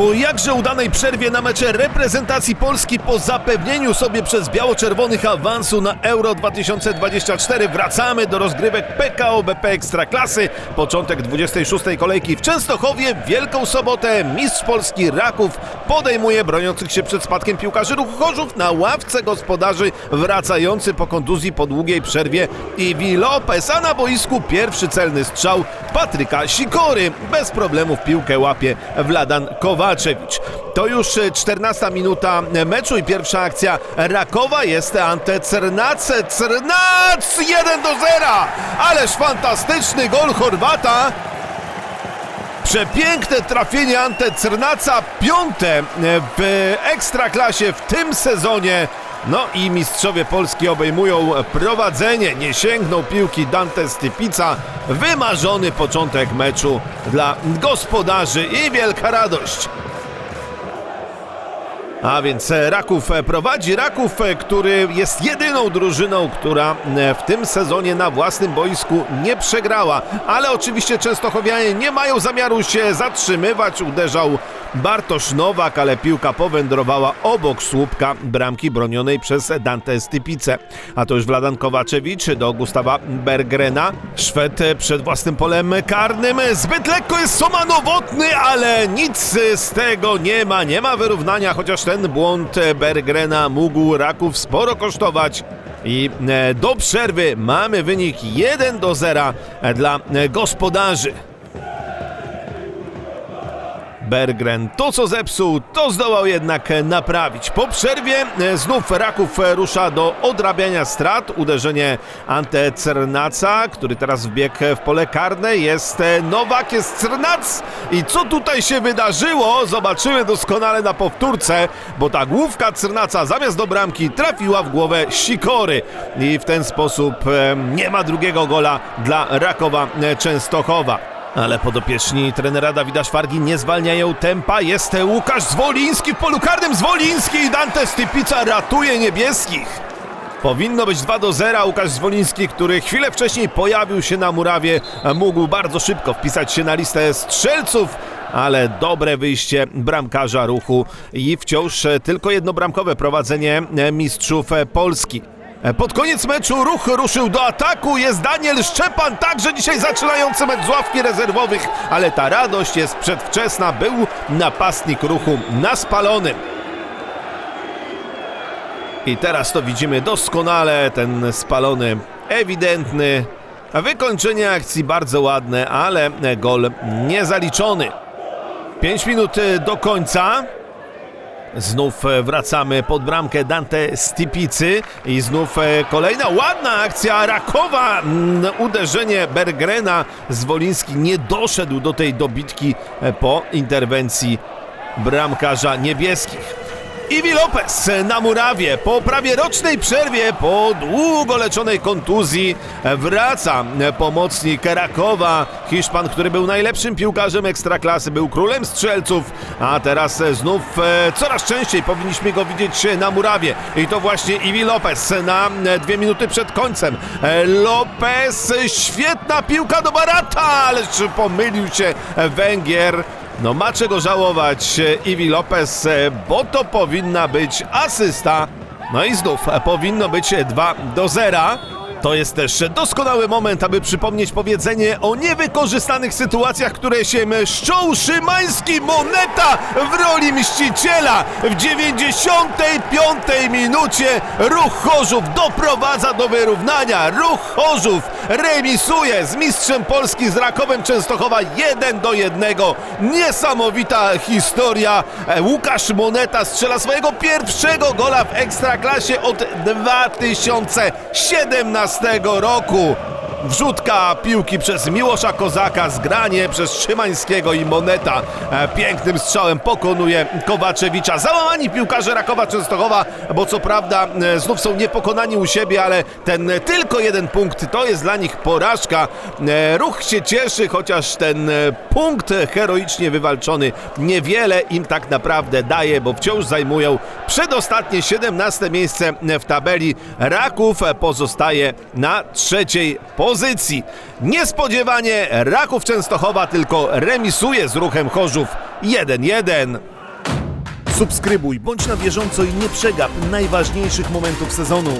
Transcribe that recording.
Po jakże udanej przerwie na mecze reprezentacji Polski po zapewnieniu sobie przez biało-czerwonych awansu na Euro 2024 wracamy do rozgrywek PKO BP Ekstraklasy. Początek 26. kolejki w Częstochowie Wielką Sobotę mistrz Polski Raków podejmuje broniących się przed spadkiem piłkarzy Ruchu Chorzów na ławce gospodarzy wracający po kontuzji po długiej przerwie Iwi Lopez, a na boisku pierwszy celny strzał Patryka Sikory. Bez problemów piłkę łapie Wladan To już 14 minuta meczu i pierwsza akcja Rakowa jest Ante Cernace. Cernac 1 do 0! Ależ fantastyczny gol Chorwata. Przepiękne trafienie Ante Cernaca, piąte w Ekstraklasie w tym sezonie. No i mistrzowie Polski obejmują prowadzenie. Nie sięgnął piłki Dante Stypica. Wymarzony początek meczu dla gospodarzy i wielka radość. A więc Raków prowadzi. Raków, który jest jedyną drużyną, która w tym sezonie na własnym boisku nie przegrała. Ale oczywiście Częstochowianie nie mają zamiaru się zatrzymywać. Uderzał Bartosz Nowak, ale piłka powędrowała obok słupka bramki bronionej przez Dante Stypice. A to już Wladan Kowaczewicz do Gustawa Bergrena. Szwed przed własnym polem karnym. Zbyt lekko jest Soma Nowotny, ale nic z tego nie ma. Nie ma wyrównania, chociaż ten błąd Bergrena mógł Raków sporo kosztować. I e, do przerwy mamy wynik 1 do 0 dla gospodarzy. Bergren to co zepsuł, to zdołał jednak naprawić. Po przerwie e, znów Raków rusza do odrabiania strat. Uderzenie Ante Cernaca, który teraz wbiegł w pole karne. Jest e, Nowak, jest Cernac. I co tutaj się wydarzyło? Zobaczymy doskonale na powtórce, bo ta główka Cernaca zamiast do bramki trafiła w głowę Sikory. I w ten sposób e, nie ma drugiego gola dla Rakowa Częstochowa. Ale podopieczni trenera Dawida Szwargi nie zwalniają tempa. Jest Łukasz Zwoliński w polu karnym. Zwoliński i Dante Stypica ratuje niebieskich. Powinno być 2 do 0. Łukasz Zwoliński, który chwilę wcześniej pojawił się na murawie, mógł bardzo szybko wpisać się na listę strzelców. Ale dobre wyjście bramkarza ruchu i wciąż tylko jednobramkowe prowadzenie mistrzów Polski. Pod koniec meczu ruch ruszył do ataku. Jest Daniel Szczepan, także dzisiaj zaczynający mecz z ławki rezerwowych, ale ta radość jest przedwczesna. Był napastnik ruchu na spalonym. I teraz to widzimy doskonale, ten spalony, ewidentny. Wykończenie akcji bardzo ładne, ale gol niezaliczony. 5 minut do końca. Znów wracamy pod bramkę Dante Stipicy i znów kolejna ładna akcja Rakowa. Uderzenie Bergrena. Zwoliński nie doszedł do tej dobitki po interwencji bramkarza niebieskich. Iwi Lopez na murawie po prawie rocznej przerwie, po długo leczonej kontuzji wraca pomocnik Rakowa. Hiszpan, który był najlepszym piłkarzem ekstraklasy, był królem strzelców, a teraz znów coraz częściej powinniśmy go widzieć na murawie. I to właśnie Iwi Lopez na dwie minuty przed końcem. Lopez, świetna piłka do Barata, ależ pomylił się Węgier. No ma czego żałować Iwi Lopez, bo to powinna być asysta. No i znów powinno być 2 do 0. To jest też doskonały moment, aby przypomnieć powiedzenie o niewykorzystanych sytuacjach, które się mszczą. Szymański Moneta w roli mściciela. W 95 minucie Ruch Chorzów doprowadza do wyrównania. Ruch Chorzów remisuje z mistrzem Polski z Rakowem Częstochowa 1 do 1. Niesamowita historia. Łukasz Moneta strzela swojego pierwszego gola w Ekstraklasie od 2017 roku. Wrzutka piłki przez Miłosza Kozaka, zgranie przez Szymańskiego i Moneta. Pięknym strzałem pokonuje Kowaczewicza. Załamani piłkarze Rakowa Częstochowa, bo co prawda znów są niepokonani u siebie, ale ten tylko jeden punkt to jest dla nich porażka. Ruch się cieszy, chociaż ten punkt heroicznie wywalczony niewiele im tak naprawdę daje, bo wciąż zajmują przedostatnie 17 miejsce w tabeli. Raków pozostaje na trzeciej pozycji. Niespodziewanie Raków Częstochowa tylko remisuje z ruchem Chorzów 1-1. Subskrybuj, bądź na bieżąco i nie przegap najważniejszych momentów sezonu.